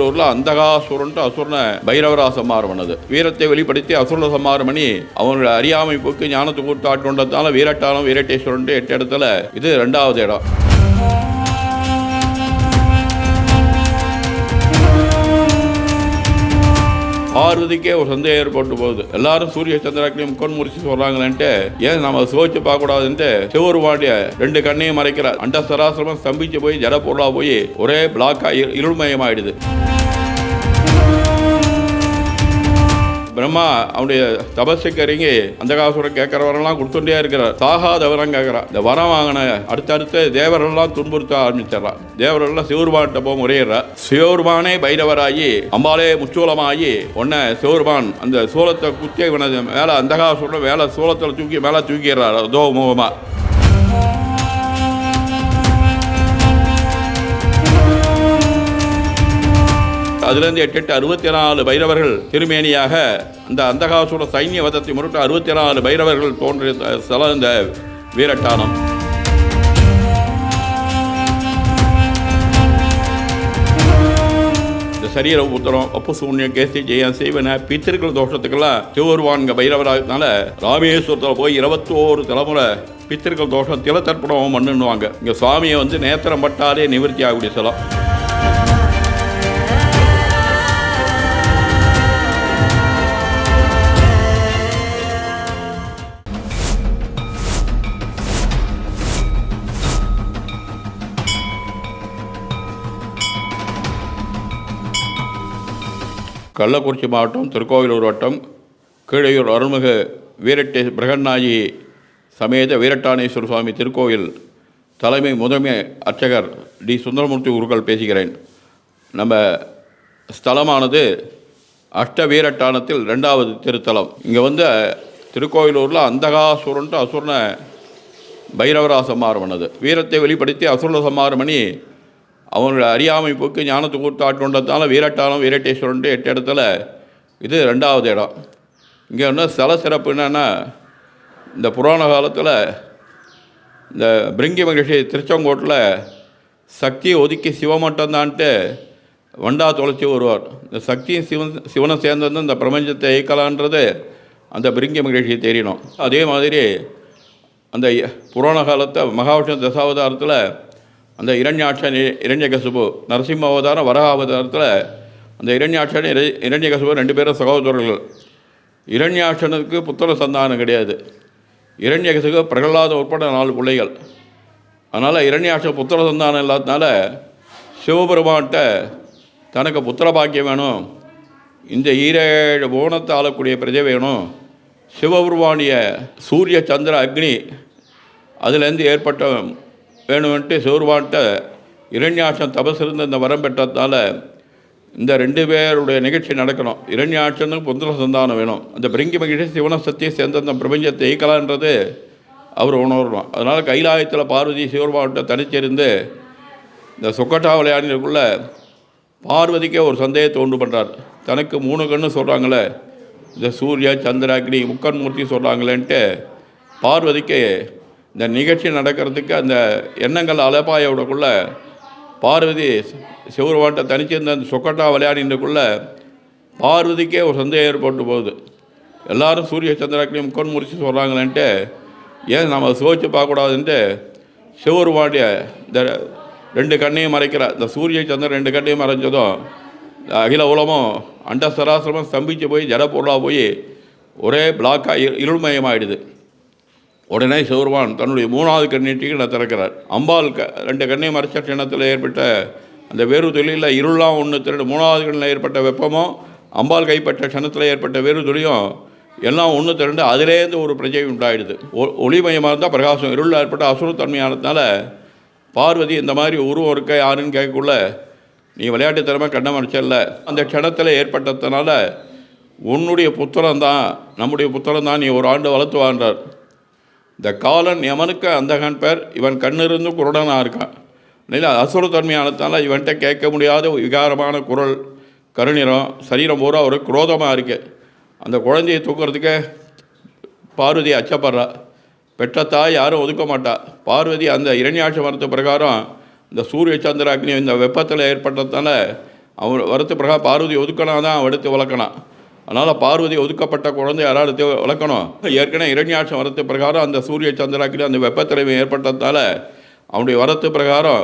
திருக்கோயிலூர்ல அந்தகாசுரன்ட்டு அசுரனை பைரவரா சம்மாரம் வீரத்தை வெளிப்படுத்தி அசுரனை சமாரமணி அவனுடைய அவங்களோட அறியாமை போக்கு ஞானத்தை கூட்டு ஆட்கொண்டதால வீரட்டானம் வீரட்டேஸ்வரன் எட்டு இடத்துல இது ரெண்டாவது இடம். பார்வதிக்கே ஒரு சந்தேகம் ஏற்பட்டு போகுது. எல்லாரும் சூரிய சந்திராக்களையும் முக்கன் முறிச்சு சொல்றாங்களேன்ட்டு ஏன் நம்ம சோதிச்சு பார்க்க கூடாதுன்ட்டு சிவருமாண்டிய ரெண்டு கண்ணையும் மறைக்கிற அண்ட சராசிரமம் ஸ்தம்பிச்சு போய் ஜட பொருளா போய் ஒரே பிளாக்காக இருள்மயமாயிடுது பிரம்மா அவனுடைய தபஸுக்கு இறங்கி அந்த காசுரை கேட்குறவரெல்லாம் கொடுத்துட்டே இருக்கிறார். சாகாத வரம் கேட்குறான் இந்த வரம் வாங்கின அடுத்தடுத்து தேவரெல்லாம் துன்புறுத்த ஆரம்பிச்சிடறான் தேவரெல்லாம் சிவருமான்கிட்ட போக முறையிடுறா. சிவருமானே பைரவராகி அம்பாலே முச்சூலமாகி உன்னை சிவருமான் அந்த சூலத்தை குத்தி இவனது மேலே அந்த காசுரை மேலே சூலத்தில் தூக்கி மேலே தூக்கிடுறார். அதோ முகமாக அதுலேருந்து எட்டு எட்டு அறுபத்தி நாலு பைரவர்கள் திருமேனியாக அந்த அந்தகாசுர சைன்ய வதத்தை முரட்டு அறுபத்தி நாலு பைரவர்கள் தோன்றிய ஸ்தலம் இந்த வீரட்டானம். இந்த சரீர உத்தரம் அப்பு சூன்யம் கேசி ஜெயம் செய்வன பித்திருக்கள் தோஷத்துக்கெல்லாம் சிவருவான்க பைரவராகனால ராமேஸ்வரத்தில் போய் இருபத்தோரு தலைமுறை பித்திருக்கள் தோஷம் திலத்தர்ப்பணம் பண்ணுவாங்க இங்கே சுவாமியை வந்து நேத்திரம் பட்டாலே நிவர்த்தி ஆகக்கூடிய சிலம் கள்ளக்குறிச்சி மாவட்டம் திருக்கோவிலூர் வட்டம் கீழையூர் அருள்மிகு வீரட்டே பிரகன்னாயி சமேத வீரட்டானேஸ்வர சுவாமி திருக்கோயில் தலைமை முதன்மை அர்ச்சகர் டி. சுந்தரமூர்த்தி குருக்கள் பேசுகிறேன். நம்ம ஸ்தலமானது அஷ்ட வீரட்டானத்தில் ரெண்டாவது திருத்தலம். இங்கே வந்து திருக்கோயிலூரில் அந்தகாசுரன்ட்டு அசுரனை பைரவராசம்மாரம் பண்ணது. வீரத்தை வெளிப்படுத்தி அசுர சம்மாரம் பண்ணி அவனுடைய அறியாமை போக்கு ஞானத்தை கொடுத்து ஆட்கொண்டதால வீரட்டாலம் வீரட்டேஸ்வரன்ட்டு எட்டு இடத்துல இது ரெண்டாவது இடம். இங்கே என்ன ஸ்தல சிறப்பு என்னென்னா இந்த புராண காலத்தில் இந்த பிரிங்கி மகிழ்ச்சி திருச்செங்கோட்டில் சக்தியை ஒதுக்கி சிவமட்டம்தான்ட்டு வண்டா தொலைச்சி வருவார் இந்த சக்தியும் சிவன் சிவனை சேர்ந்தது இந்த பிரபஞ்சத்தை இயக்கலான்றது அந்த பிரிங்கி மகிழ்ச்சியை தெரியணும் அதே மாதிரி அந்த புராண காலத்தை மகாவிஷ்ணு தசாவதாரத்தில் அந்த இரண்யாட்சன் இரண்யகசுபு நரசிம்ம அவதாரம் வரக அவதாரத்தில் அந்த இரண்யாட்சன் இர இரண்யகசுபு ரெண்டு பேரும் சகோதரர்கள். இரண்யாட்சனுக்கு புத்திர சந்தானம் கிடையாது. இரண்யகசுக்கு பிரகலாத உட்பட நாலு பிள்ளைகள். அதனால் இரண்யாட்ச புத்திர சந்தானம் இல்லாதனால சிவபெருமான்கிட்ட தனக்கு புத்திர பாக்கியம் வேணும். இந்த ஈரேழு புவனத்தை ஆளக்கூடிய பிரஜை வேணும். சிவபெருமானிய சூரிய சந்திர அக்னி அதுலேருந்து ஏற்பட்ட வேணும்ன்ட்டு சிவபெருமான்கிட்ட இரண்யாட்சம் தபஸ் இருந்து இந்த வரம் பெற்றதுனால இந்த ரெண்டு பேருடைய நிகழ்ச்சி நடக்கணும். இரண்யாட்சனும் புந்தர சந்தானம் வேணும். அந்த பிரிங்கி மகிழ்ச்சி சிவன சத்தியை சேர்ந்த அந்த பிரபஞ்சத்தை ஏய்க்கலான்றது அவர் உணரணும். அதனால் கைலாயத்தில் பார்வதி சிவபெருமான்கிட்ட தனிச்சிருந்து இந்த சொக்கட்டா விளையாடினருக்குள்ள பார்வதிக்கே ஒரு சந்தேகத்தை உண்டு பண்ணுறார் தனக்கு மூணு கண்ணு சொல்கிறாங்களே இந்த சூர்யா சந்திராகினி முக்கன் மூர்த்தி சொல்கிறாங்களேன்ட்டு பார்வதிக்கு இந்த நிகழ்ச்சி நடக்கிறதுக்கு அந்த எண்ணங்கள் அலப்பாய விடக்குள்ள பார்வதி சிவருவான்ட்ட தனிச்சிருந்த அந்த சொக்கட்டா விளையாடினருக்குள்ள பார்வதிக்கே ஒரு சந்தேகம் ஏற்பட்டு போகுது. எல்லாரும் சூரிய சந்திராக்கினி கொன் முறிச்சு சொல்கிறாங்களேன்ட்டு ஏன் நம்ம சோதிச்சு பார்க்கக்கூடாதுன்ட்டு சிவருமாண்டிய இந்த ரெண்டு கண்ணையும் மறைக்கிற. இந்த சூரிய சந்திரன் ரெண்டு கண்ணையும் மறைஞ்சதும் அகில உலமும் அண்ட சராசிரமும் ஸ்தம்பிச்சு போய் ஜட பொருளாக போய் ஒரே பிளாக்காக இருள்மயமாகிடுது உடனே சிவருமான் தன்னுடைய மூணாவது கண்ணீட்டிக்கு நான் திறக்கிறார். அம்பாள் க ரெண்டு கண்ணையும் மறைச்ச க்ஷணத்தில் ஏற்பட்ட அந்த வேறு தொழிலில் இருளாம் ஒன்று திரண்டு மூணாவது கண்ணில் ஏற்பட்ட வெப்பமும் அம்பாள் கைப்பற்ற க்ஷணத்தில் ஏற்பட்ட வேறு துளியும் எல்லாம் ஒன்று திரண்டு அதிலேருந்து ஒரு பிரஜை உண்டாயிடுது. ஒ- ஒளிமயமாக இருந்தால் பிரகாசம் இருளில் ஏற்பட்ட அசுரத்தன்மையானதுனால பார்வதி இந்த மாதிரி உருவம் இருக்க யாருன்னு கேட்கக்குள்ள நீ விளையாட்டு திறமை கண்ணை மறைச்சல்ல. அந்த க்ஷணத்தில் ஏற்பட்டதுனால உன்னுடைய புத்திரம் தான் நம்முடைய புத்திரம் தான் நீ ஒரு ஆண்டு வளர்த்து வாழ்ந்தார். இந்த காலன் எமனுக்கு அந்தகன் பேர். இவன் கண்ணிருந்து குருடனாக இருக்கான். இல்லை அசுரத்தன்மையானதுனால இவன்கிட்ட கேட்க முடியாத விகாரமான குரல் கருநிறம் சரீரம் பூரா ஒரு குரோதமாக இருக்குது அந்த குழந்தையை தூக்குறதுக்கு பார்வதி அச்சப்படுறா. பெற்ற தாய் யாரும் ஒதுக்க மாட்டா. பார்வதி அந்த இரண்யாட்ச மரத்து பிரகாரம் இந்த சூரிய சந்திர அக்னி இந்த வெப்பத்தில் ஏற்பட்டதுனால அவன் வரத்து பிரகாரம் பார்வதி ஒதுக்கினா தான் எடுத்து வளர்க்கணும். அதனால் பார்வதி ஒதுக்கப்பட்ட குழந்தை யாராவது வளர்க்கணும்? ஏற்கனவே இரண்யாட்சம் வரத்து பிரகாரம் அந்த சூரிய சந்திராக்கில் அந்த வெப்பத்திறமை ஏற்பட்டதால் அவனுடைய வரத்து பிரகாரம்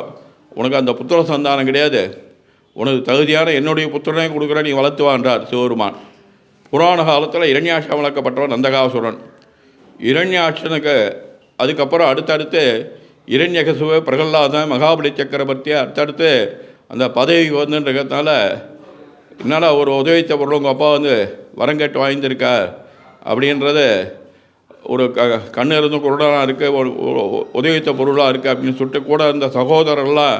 உனக்கு அந்த புத்திர சந்தானம் கிடையாது. உனக்கு தகுதியான என்னுடைய புத்திரனை கொடுக்குற நீ வளர்த்துவான்றார் சிவபெருமான். புராண காலத்தில் இரண்யாட்சம் வளர்க்கப்பட்டவன் நந்தகாசுரன். இரண்யாட்சனுக்கு அதுக்கப்புறம் அடுத்தடுத்து இரண்யகசுவ பிரகல்லாதன் மகாபலி சக்கரவர்த்தி அடுத்தடுத்து அந்த பதவிக்கு வந்துன்றதுனால என்னடா ஒரு உதவித்த பொருள் உங்கள் அப்பா வந்து வரங்கட்டு வாங்கியிருக்கார் அப்படின்றது ஒரு க கண்ணு இருந்தும் குருடனாக இருக்குது ஒரு உதவித்த பொருளாக இருக்குது அப்படின்னு சொல்லிட்டு கூட இருந்த சகோதரர்லாம்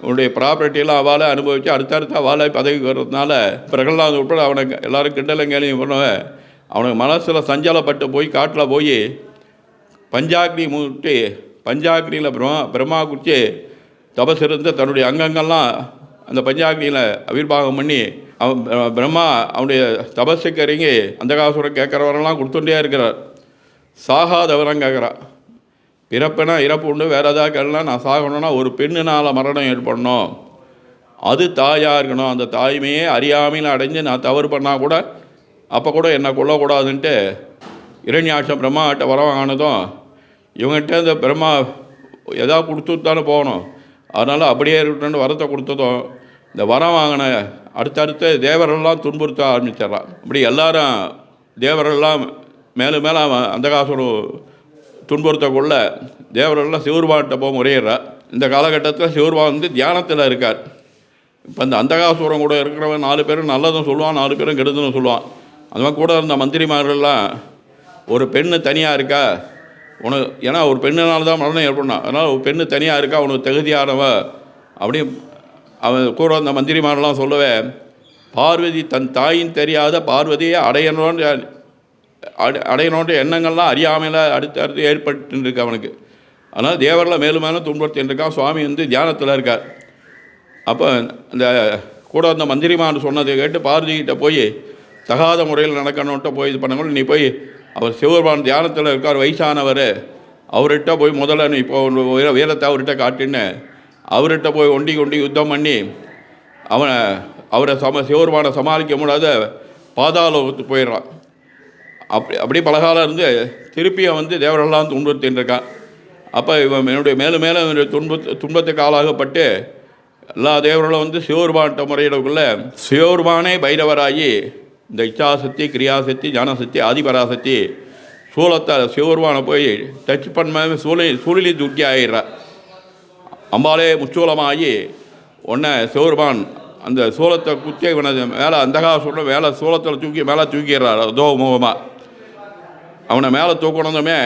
உன்னுடைய ப்ராப்பர்ட்டியெல்லாம் அவளை அனுபவித்து அடுத்தடுத்த அவளை பதவி வர்றதுனால பிரகலாத் உட்பட அவனுக்கு எல்லாரும் கிண்டலும் கேள்வியும் பண்ணுவேன் அவனுக்கு மனசில் சஞ்சலப்பட்டு போய் காட்டில் போய் பஞ்சாக்னி மூட்டி பஞ்சாக்னியில் பிரம்மா பிரம்மா குறித்து தபஸ் இருந்து தன்னுடைய அங்கங்கள்லாம் அந்த பஞ்சாக்னியில் அவிர்வாகம் பண்ணி அவன் பிரம்மா அவனுடைய தபஸுக்கு இறங்கி அந்த காசுரம் கேட்குறவரெல்லாம் கொடுத்துட்டே இருக்கிறார் சாகாதவரம் கேட்குறான் பிறப்பினா இறப்பு உண்டு வேறு ஏதாவது கேள்னா நான் சாகணும்னா ஒரு பெண்ணுனால் மரணம் ஏற்படணும். அது தாயாக இருக்கணும். அந்த தாய்மையே அறியாமையில் அடைஞ்சு நான் தவறு பண்ணால் கூட அப்போ கூட என்னை கொல்லக்கூடாதுன்ட்டு இரண்யாட்சம் பிரம்மாட்ட வரம் வாங்கினதும் இவங்ககிட்ட இந்த பிரம்மா எதாவது கொடுத்துட்டு தானே போகணும். அதனால் அப்படியே இருக்கட்டும்னு வரத்தை கொடுத்ததும் இந்த வரம் வாங்கின அடுத்தடுத்து தேவரெல்லாம் துன்புறுத்த ஆரம்பிச்சிடலாம். அப்படி எல்லாரும் தேவரெல்லாம் மேலும் மேலே அவன் அந்த காசு துன்புறுத்தக்குள்ள தேவரெல்லாம் சிவருபான்கிட்ட போக முறையிடுறா. இந்த காலகட்டத்தில் சிவருபா வந்து தியானத்தில் இருக்கார். இப்போ இந்த அந்தகாசுரம் கூட இருக்கிறவன் நாலு பேரும் நல்லதும் சொல்லுவான் நாலு பேரும் கெடுதலும் சொல்லுவான். அந்த மாதிரி கூட இருந்த மந்திரிமார்கள்லாம் ஒரு பெண்ணு தனியாக இருக்கா? உனக்கு ஏன்னா ஒரு பெண்ணுனால தான் மரணம் ஏற்படணும். அதனால் ஒரு பெண்ணு தனியாக இருக்கா? உனக்கு தகுதியானவ அப்படியே அவன் கூட அந்த மந்திரிமாரெல்லாம் சொல்லவே பார்வதி தன் தாயின் தெரியாத பார்வதியை அடையணுன்ற அடை அடையணுன்ற எண்ணங்கள்லாம் அறியாமையில் அடுத்து அடுத்து ஏற்பட்டு இருக்கு அவனுக்கு. ஆனால் தேவரில் மேலும் மேலும் துன்படுத்திட்டுருக்கான் சுவாமி வந்து தியானத்தில் இருக்கார். அப்போ இந்த கூட அந்த மந்திரிமான் சொன்னதை கேட்டு பார்வதிகிட்ட போய் தகாத முறையில் நடக்கணுன்ட்டு போய் இது பண்ணணும் நீ போய் அவர் சிவபெருமான் தியானத்தில் இருக்கார் வயசானவர் அவர்கிட்ட போய் முதல்ல நீ இப்போ வீரத்தை அவர்கிட்ட காட்டின்னு அவர்கிட்ட போய் ஒண்டி ஒண்டி யுத்தம் பண்ணி அவனை அவரை சம சிவருமான சமாளிக்க முடியாத பாதாளத்துக்கு போயிடுறான். அப்படி அப்படியே பலகாலம் இருந்து திருப்பியும் வந்து தேவரெல்லாம் துன்புறுத்தின்னு இருக்கான். அப்போ இவன் என்னுடைய மேலும் மேலும் என்னுடைய துன்பத்து துன்பத்துக்கு ஆளாகப்பட்டு எல்லா தேவர்களும் வந்து சிவருமான்ட்ட முறையிடக்குள்ள சிவபெருமானே பைரவராகி இந்த இச்சாசக்தி கிரியாசக்தி ஞானசக்தி ஆதிபராசக்தி சூலத்தை சிவபெருமானை போய் டச் பண்ண சூழலி சூழலி துர்க்கி ஆகிடுறா அம்பாலே முச்சூலமாகி உன்னை சிவருமான் அந்த சூலத்தை குத்தி இவனை மேலே அந்தகா சொல்ல மேலே சூலத்தில் தூக்கி மேலே தூக்கிடுறார். அதோ முகமாக அவனை மேலே தூக்கணுமே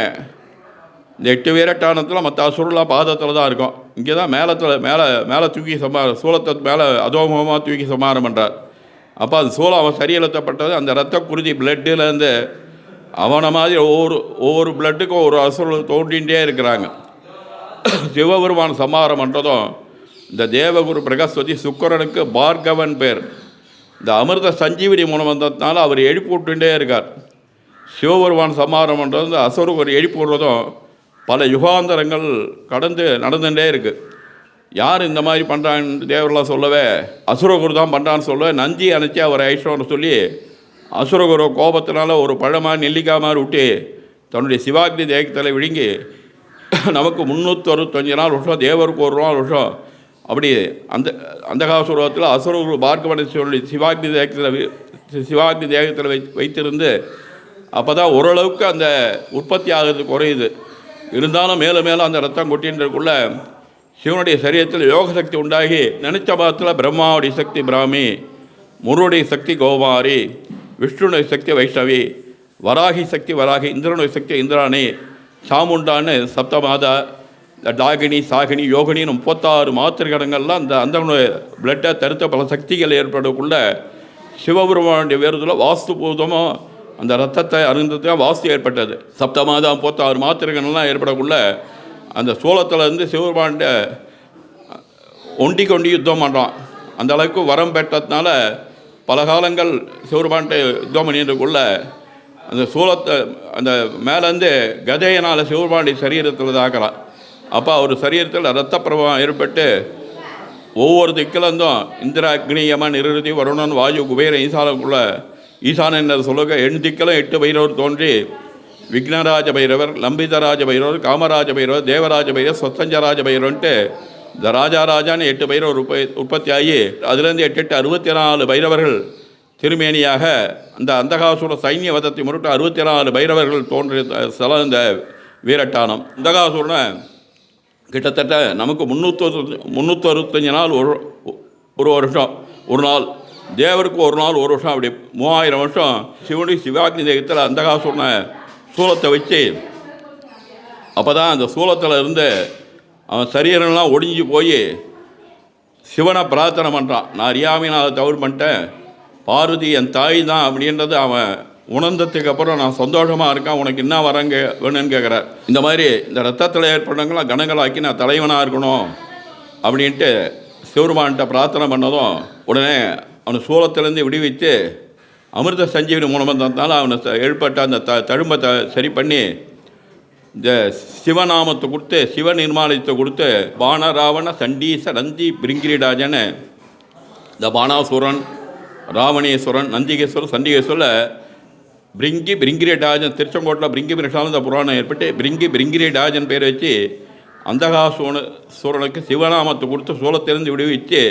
இந்த எட்டு வீரட்டானத்தில் மற்ற அசுரெலாம் பாதத்தில் தான் இருக்கும். இங்கே தான் மேலத்தில் மேலே மேலே தூக்கி சமார சூலத்தை மேலே அதோமுகமாக தூக்கி சம்பாரம் பண்ணுறார் அப்போ அது சூலம் அவன் சரியலத்தப்பட்டது அந்த ரத்த குருதி பிளட்டுலேருந்து அவனை மாதிரி ஒவ்வொரு ஒவ்வொரு பிளட்டுக்கும் ஒரு அசுரல் தோண்டிகிட்டே இருக்கிறாங்க. சிவபெருமான் சமாரம் பண்ணுறதும் இந்த தேவகுரு பிரகஸ்வதி சுக்கரனுக்கு பார்கவன் பேர். இந்த அமிர்த சஞ்சீவினி மூலம் வந்ததுனால அவர் எழுப்பி விட்டுட்டே இருக்கார். சிவபெருமான் சமாரம் பண்ணுறது இந்த அசுரகுரு எழுப்பி விடுறதும் பல யுகாந்தரங்கள் கடந்து நடந்துகிட்டே இருக்குது யார் இந்த மாதிரி பண்ணுறான்னு தேவரெலாம் சொல்லவே அசுரகுரு தான் பண்ணுறான்னு சொல்லவே நந்தி அணைச்சி அவர் ஐஸ்வரன் சொல்லி அசுரகுரு கோபத்தினால ஒரு பழமாக நெல்லிக்காய் மாதிரி விட்டு தன்னுடைய சிவாக்னி தேகத்தில் விழுங்கி நமக்கு முந்நூற்றி அறுபத்தஞ்சு நாள் வருஷம் தேவருக்கு ஒரு நாள் வருஷம் அப்படி அந்த அந்த காசுரத்தில் அசுரகுரு பார்க்கவனை சொல்லி சிவாக்னி தேகத்தில் சிவாக்னி தேகத்தில் வை வைத்திருந்து அப்போ தான் ஓரளவுக்கு அந்த உற்பத்தி ஆகிறது குறையுது. இருந்தாலும் மேலும் மேலும் அந்த ரத்தம் கொட்டின்றதுக்குள்ளே சிவனுடைய சரீரத்தில் யோக சக்தி உண்டாகி நினைச்ச பாதத்தில் பிரம்மாவுடைய சக்தி பிராமி முருடைய சக்தி கோமாரி விஷ்ணுனுடைய சக்தி வைஷ்ணவி வராகி சக்தி வராகி இந்திரனுடைய சக்தி இந்திராணி சாமுண்டான்னு சப்தமாதா இந்த டாகினி சாகினி யோகினின்னு முப்பத்தாறு மாத்திரைகடங்கள்லாம் அந்த அந்த பிளட்டை தடுத்த பல சக்திகள் ஏற்படக்குள்ள சிவபெருமானுடைய வேறுதல வாஸ்து பூதமாக அந்த ரத்தத்தை அருந்ததுக்கு வாஸ்து ஏற்பட்டது. சப்தமாதா முப்பத்தாறு மாத்திரைகள்லாம் ஏற்படக்குள்ள அந்த சோளத்தில் இருந்து ஒண்டி கொண்டி யுத்தம் பண்ணுறான் அந்த அளவுக்கு வரம் பெற்றதுனால பல காலங்கள் சிவபெருமான்கிட்ட யுத்தம் பண்ணிட்டுக்குள்ளே அந்த சூலத்தை அந்த மேலேருந்து கதையினால் சிவபாண்டி சரீரத்தில் தாக்கலாம் அப்போ அவர் சரீரத்தில் ரத்த பிரவாகம் ஏற்பட்டு ஒவ்வொரு திக்கிலந்தும் இந்திரா அக்னி யமன் வருணன் வாயு குபேர ஈசானக்குள்ள ஈசான என்ற சொல்லுக எண் திக்கிலும் எட்டு பைரவர் தோன்றி விக்னராஜ பைரவர் லம்பிதராஜ பைரவர் காமராஜ பைரவர் தேவராஜ பைரவர் சொத்தஞ்சராஜ பைரவன்ட்டு இந்த ராஜாராஜான்னு எட்டு பைரவர் உற்ப உற்பத்தி ஆகி அதுலேருந்து எட்டு எட்டு அறுபத்தி நாலு பைரவர்கள் திருமேனியாக அந்த அந்தகாசுர சைன்ய வதத்தை முன்னிட்டு அறுபத்தி நாலு பைரவர்கள் தோன்றிய த- ஸ்தலம் இந்த வீரட்டானம். அந்தகாசுரனை கிட்டத்தட்ட நமக்கு முந்நூற்றி முந்நூற்றி அறுபத்தஞ்சு நாள் ஒரு ஒரு வருஷம் ஒரு நாள். தேவருக்கு ஒரு நாள் ஒரு வருஷம் அப்படி மூவாயிரம் வருஷம் சிவனி சிவாக்னி தேகத்தில் அந்தகாசுரனை சூலத்தை வச்சு அப்போ தான் அந்த சூலத்தில் இருந்து அவன் சரீரம்லாம் ஒடிஞ்சு போய் சிவனை பிரார்த்தனை பண்ணுறான் நான் அறியாமையினால் தவறு பண்ணிட்டேன். பார்வதி என் தாய் தான் அப்படின்றது அவன் உணர்ந்ததுக்கு அப்புறம் நான் சந்தோஷமாக இருக்கேன். உனக்கு என்ன வரங்க வேணும்னு கேட்குறார் இந்த மாதிரி இந்த ரத்தத்தில் ஏற்பட்டவங்களாம் கணங்களாக்கி நான் தலைவனாக இருக்கணும் அப்படின்ட்டு சிவருமான்கிட்ட பிரார்த்தனை பண்ணதும் உடனே அவனை சூலத்திலேருந்து விடுவித்து அமிர்த சஞ்சீவனி மூலமந்தத்தினால அவனை ஏற்பட்ட அந்த த தழும்பத்தை சரி பண்ணி இந்த சிவநாமத்தை கொடுத்து சிவ நிர்மாலயத்தை கொடுத்து பானராவண சண்டீச நந்தி பிரிங்கிரிடாஜன்னு இந்த பானாசுரன் ராமணேஸ்வரன் நந்திகேஸ்வரன் சண்டிகேஸ்வரில் பிரிங்கி பிரிங்கிரேடாஜன் திருச்செங்கோட்டில் பிரிங்கி பிரசாந்த புராணம் ஏற்பட்டு பிரிங்கி பிரிங்கிரேடாஜன் பேர் வச்சு அந்தகாசூன சூரனுக்கு சிவநாமத்தை கொடுத்து சூலத்திலிருந்து விடுவித்து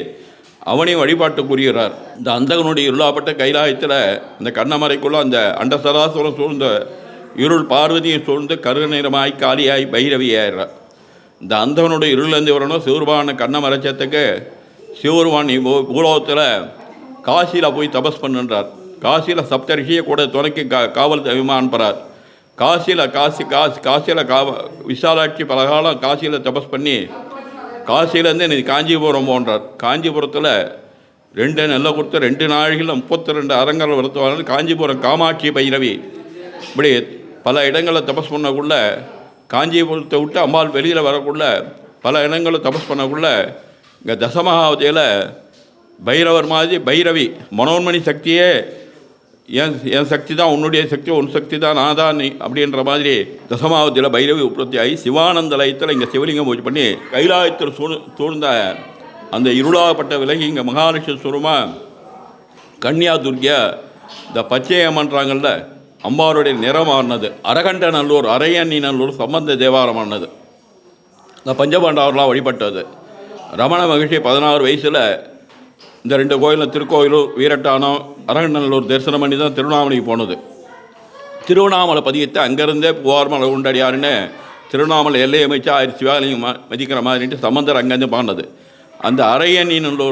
அவனையும் வழிபாட்டுக்குரியறார் இந்த அந்தகனுடைய இருளாப்பட்ட கைலாயத்தில் இந்த கண்ணமறைக்குள்ள அந்த அண்டசராசுரம் சூழ்ந்த இருள் பார்வதியை சூழ்ந்து கருநிறமாய் காலியாய் பைரவியாயிடுறார் இந்த அந்தவனுடைய இருளேந்து வரணும் சிவருபான கண்ணமரைச்சத்துக்கு சிவருமான் பூலோகத்தில் காசியில் போய் தபஸ் பண்ணுன்றார். காசியில் சப்தரிஷியை கூட துணைக்கு கா காவல் தெய்வமாக அனுப்புகிறார் காசியில் காசி காசி காசியில் காவ விசாலாட்சி பலகாலம் காசியில் தபஸ் பண்ணி காசியிலேருந்து நீ காஞ்சிபுரம் போன்றார். காஞ்சிபுரத்தில் ரெண்டு நெல்லை கொடுத்து ரெண்டு நாழிகளில் முப்பத்தி ரெண்டு அரங்கங்கள் வருத்துவார்கள் காஞ்சிபுரம் காமாட்சி பைரவி. இப்படி பல இடங்களில் தபஸ் பண்ணக்குள்ள காஞ்சிபுரத்தை விட்டு அம்பாள் வெளியில் வரக்குள்ள பல இடங்களில் தபஸ் பண்ணக்குள்ள இங்கே தசமகாவதியில் பைரவர் மாதிரி பைரவி மனோன்மணி சக்தியே என் என் சக்தி தான் உன்னுடைய சக்தி உன் சக்தி தான் நான் தான் நீ அப்படின்ற மாதிரி தசமாவதியில் பைரவி உற்பத்தி ஆகி சிவானந்த லயத்தில் இங்கே சிவலிங்கம் பூஜை பண்ணி கைலாயத்தில் சூழ் சூழ்ந்த அந்த இருளாகப்பட்ட விலகி இங்கே மகாலட்சுமி சுரமாக கன்னியா துர்கியா இந்த பச்சையம்மன்றாங்கல்ல அம்பாருடைய நிறமானது அரகண்ட நல்லூர் அரையண்ணி நல்லூர் சம்பந்த தேவாரமானது இந்த பஞ்சபாண்டவர்லாம் வழிபட்டது. ரமண மகிழ்ச்சி பதினாறு வயசில் இந்த ரெண்டு கோயிலும் திருக்கோயிலும் வீரட்டானம் அரங்கநல்லூர் தரிசனம் பண்ணி தான் திருவண்ணாமலைக்கு போனது. திருவண்ணாமலை பதியத்தை அங்கேருந்தே புகார்மலை உண்டடியாருன்னு திருவண்ணாமலை எல்லை அமைச்சு ஆயிரத்தி சிவாலயம் மதிக்கிற மாதிரின்ட்டு சம்பந்தர் அங்கேருந்து பாடினது. அந்த அரையணின்னு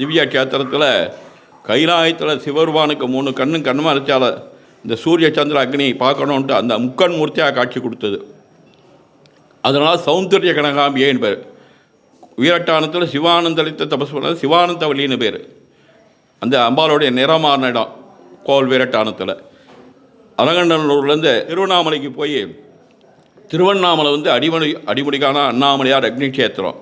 திவ்யா கேத்திரத்தில் கைலாயத்தில் சிவருவானுக்கு மூணு கண்ணும் கண்ணு அரைச்சால இந்த சூரிய சந்திர அக்னி பார்க்கணுன்ட்டு அந்த முக்கண் மூர்த்தியாக காட்சி கொடுத்தது. அதனால் சௌந்தர்ய கனகாம்பியைன்னு பேர். வீரட்டானத்தில் சிவானந்தளித்த தபஸ் பண்ணது சிவானந்தவல்லின்னு பேர். அந்த அம்பாளுடைய நிறமான இடம் கோவில் வீரட்டானத்தில். அரங்கநல்லூர்லேருந்து திருவண்ணாமலைக்கு போய் திருவண்ணாமலை வந்து அடிமொழி அடிமுடிக்கான அண்ணாமலையார் அக்னிக்ஷேத்திரம்.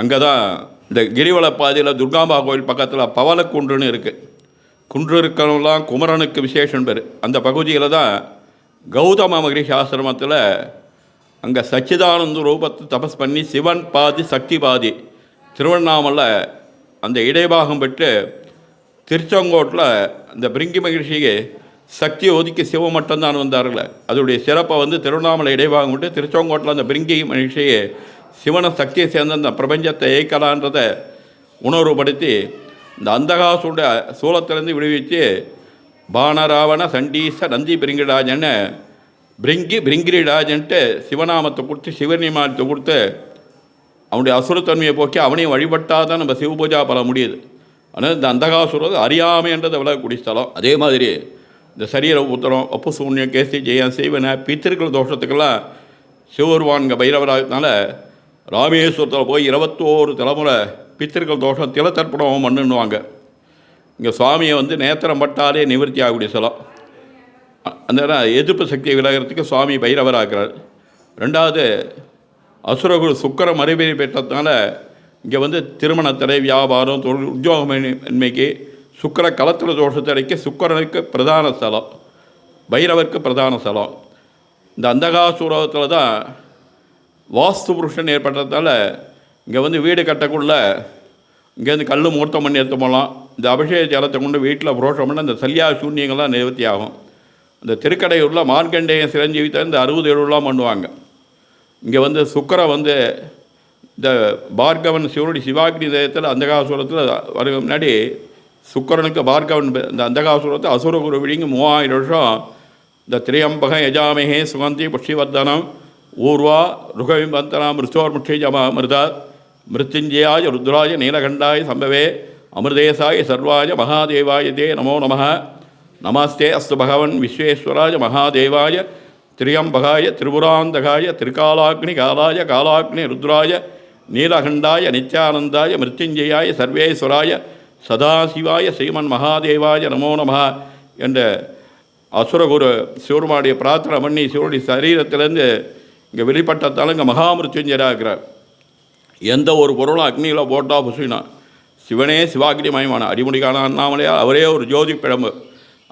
அங்கே தான் இந்த கிரிவல பாதையில் துர்காம்பா கோயில் பக்கத்தில் பவலக்குன்றுன்னு இருக்குது குன்று இருக்கிறவங்களாம் குமரனுக்கு விசேஷம் பேர். அந்த பகுதியில் தான் கௌதம மகிரி சாஸ்திரமத்தில் அங்கே சச்சிதானந்த ரூபத்தை தபஸ் பண்ணி சிவன் பாதி சக்தி பாதி. திருவண்ணாமலை அந்த இடைபாகம் பெற்று திருச்செங்கோட்டில் அந்த பிரிங்கி மகிழ்ச்சிக்கு சக்தி ஒதுக்கி சிவம் மட்டும்தான் வந்தார்கள். அதோடைய சிறப்பை வந்து திருவண்ணாமலை இடைபாகம் விட்டு திருச்செங்கோட்டில் அந்த பிரிங்கி மகிழ்ச்சியை சிவன சக்தியை சேர்ந்த அந்த பிரபஞ்சத்தை ஏக்கலான்றதை உணர்வுபடுத்தி இந்த அந்தகாசுடைய சூலத்திலேருந்து விடுவித்து பானராவண சண்டீச நந்தி பிரிங்கிடாஜன்னு பிரிங்கி பிரிங்கிரிடாஜன்ட்டு சிவநாமத்தை கொடுத்து சிவநிமானத்தை கொடுத்து அவனுடைய அசுரத்தன்மையை போக்கி அவனையும் வழிபட்டால் தான் நம்ம சிவபூஜா பண்ண முடியுது. ஆனால் இந்த அந்தகாசுரம் அறியாமைன்றதை விலகக்கூடிய ஸ்தலம். அதே மாதிரி இந்த சரீர உத்தரம் அப்பு சூன்யம் கேசி ஜெயம் செய்வன பித்திருக்கள் தோஷத்துக்கெல்லாம் சிவருவான்க பைரவராகனால ராமேஸ்வரத்தில் போய் இருபத்தோரு தலைமுறை பித்திருக்கள் தோஷம் திலத்தர்ப்பணம் பண்ணுன்னுவாங்க. இங்கே சுவாமியை வந்து நேத்திரம் பட்டாலே நிவர்த்தி ஆகக்கூடிய ஸ்தலம். அந்த எதிர்ப்பு சக்தியை விலகிறதுக்கு சுவாமி பைரவராகிறார். ரெண்டாவது அசுரகுரு சுக்கர மறுபெறி பெற்றதுனால இங்கே வந்து திருமணத்தடை வியாபாரம் தொழில் உத்தியோகமின்மைக்கு சுக்கர கலத்திர தோஷத்தடைக்கு சுக்கரனுக்கு பிரதான ஸ்தலம் பைரவருக்கு பிரதான ஸ்தலம். இந்த அந்தகாசுரத்தில் தான் வாஸ்து புருஷன் ஏற்பட்டதால் இங்கே வந்து வீடு கட்டக்குள்ள இங்கேருந்து கல் மூர்த்தம் பண்ணி எடுத்து போகலாம். இந்த அபிஷேக ஜலத்தை கொண்டு வீட்டில் புரோஷம் பண்ண இந்த சல்யா சூன்யங்கள்லாம் நிவர்த்தி ஆகும் இந்த திருக்கடையூரில் மார்க்கண்டேயன் சிரஞ்சீவித்தை இந்த அறுபது எழுபதுலாம் பண்ணுவாங்க. இங்கே வந்து சுக்கரை வந்து இந்த பார்கவன் சிவனுடைய சிவாக்னி தேயத்தில் அந்தகாசுரத்தில் வருக முன்னாடி சுக்கரனுக்கு பார்கவன் இந்த அந்தகாசுரத்தை அசுரகுரு விழிங்க மூவாயிரம் வருஷம் இந்த திரியம்பகம் யஜாமகே சுகந்தி புஷ்டிவர்தனம் ஊர்வா ருகவிம்பந்தனாம் ரிஷோர்முட்சி ஜமா மிருதா மிருத்யுஞ்சயாய ருத்ராய நீலகண்டாய சம்பவே அமிர்தேசாய சர்வாய மகாதேவாய தே நமோ நமக நமஸ்தே அஸ்து பகவன் விஸ்வேஸ்வராய மகாதேவாய திரியம்பகாய திரிபுராந்தகாய திருகாலாக்னி காலாய காலாக்னி ருத்ராய நீலகண்டாய நித்யானந்தாய மிருத்யுஞ்சயாய சர்வேஸ்வராய சதாசிவாய ஸ்ரீமன் மகாதேவாய நமோ நமः என்ற அசுரகுரு சிவருமாடைய பிரார்த்தனை பண்ணி சிவருடைய சரீரத்திலேருந்து இங்கே வெளிப்பட்டதால் இங்கே மகாமிருத்யுஞ்சராகிறார். எந்த ஒரு பொருளும் அக்னியில் போட்டால் புசுனா சிவனே சிவாக்னி மயமான அடிமுடிக்கான காணாமலே அவரே ஒரு ஜோதி பிழம்பு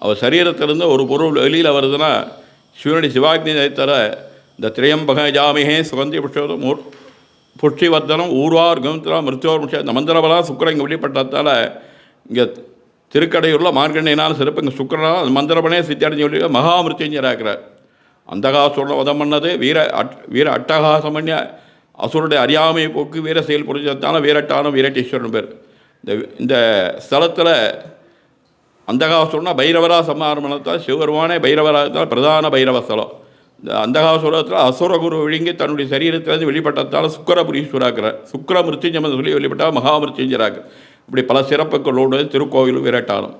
அவர் சரீரத்திலிருந்து ஒரு பொருள் வெளியில் வருதுன்னா சிவனுடைய சிவாக்னி தர இந்த திரையம்பக ஜாமிகே சுகந்தி புஷ்பம் மூர் புஷ்டிவர்தனம் ஊர்வார் கமித்ரா மிருத்யோர் முஷ இந்த மந்திரபலாம் சுக்கரன் இங்கே வெளிப்பட்டதால் இங்கே திருக்கடையூரில் மார்கண்டையினால் சிறப்பு இங்கே சுக்கரனால் அந்த மந்திரபனே சித்தியடைஞ்சு சொல்லி மகாமிருத்யுஞ்சராக இருக்கிறார் அந்தகாசுரனை வதம் பண்ணது வீர அட் வீர அட்டகாசம் பண்ணி அசுரனுடைய அறியாமை போக்கு வீர செயல் புரிஞ்சதான வீரட்டான வீரட்டீஸ்வரன் பேர். இந்த இந்த ஸ்தலத்தில் அந்தகாசுரனா பைரவரா சமாரமணத்தால் சிவபெருமானே பைரவராக பிரதான பைரவ ஸ்தலம். இந்த அந்தகாசுரத்தில் அசுரகுரு விழுங்கி தன்னுடைய சரீரத்திலிருந்து வெளிப்பட்டதால் சுக்கரபுரீஸ்வராக்கிறார். சுக்கர மிருத்யுஞ்சமன் சொல்லி வெளிப்பட்டால் மகாமிருத்யுஞ்சராக இப்படி பல சிறப்புகளோடு திருக்கோவிலும் விரட்டாலும்.